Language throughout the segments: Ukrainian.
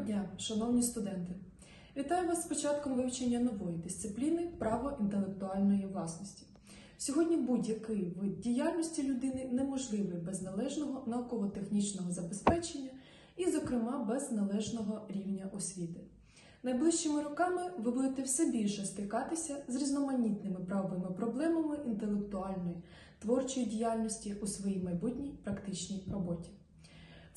дня, шановні студенти! Вітаю вас з початком вивчення нової дисципліни право інтелектуальної власності. Сьогодні будь-який вид діяльності людини неможливий без належного науково-технічного забезпечення і, зокрема, без належного рівня освіти. Найближчими роками ви будете все більше стикатися з різноманітними правовими проблемами інтелектуальної творчої діяльності у своїй майбутній практичній роботі.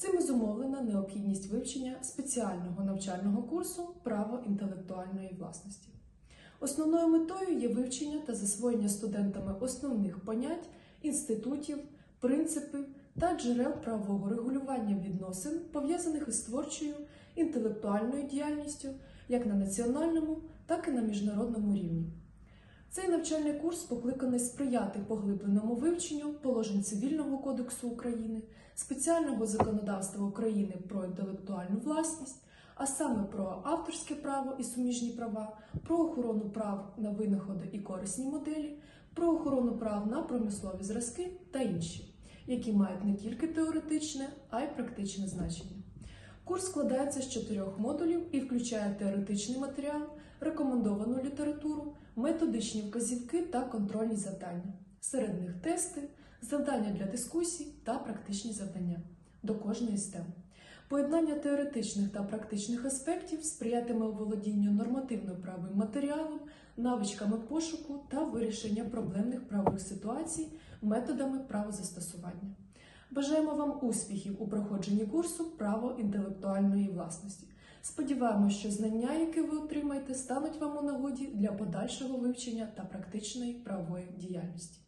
Цим зумовлена необхідність вивчення спеціального навчального курсу право інтелектуальної власності. Основною метою є вивчення та засвоєння студентами основних понять, інститутів, принципів та джерел правового регулювання відносин, пов'язаних із творчою інтелектуальною діяльністю як на національному, так і на міжнародному рівні. Цей навчальний курс покликаний сприяти поглибленому вивченню положень Цивільного кодексу України, спеціального законодавства України про інтелектуальну власність, а саме про авторське право і суміжні права, про охорону прав на винаходи і корисні моделі, про охорону прав на промислові зразки та інші, які мають не тільки теоретичне, а й практичне значення. Курс складається з чотирьох модулів і включає теоретичний матеріал, рекомендовану літературу, методичні вказівки та контрольні завдання. Серед них тести, завдання для дискусій та практичні завдання до кожної з тем. Поєднання теоретичних та практичних аспектів сприятиме володінню нормативно-правовим матеріалом, навичками пошуку та вирішення проблемних правових ситуацій методами правозастосування. Бажаємо вам успіхів у проходженні курсу право інтелектуальної власності. Сподіваємось, що знання, які ви отримаєте, стануть вам у нагоді для подальшого вивчення та практичної правової діяльності.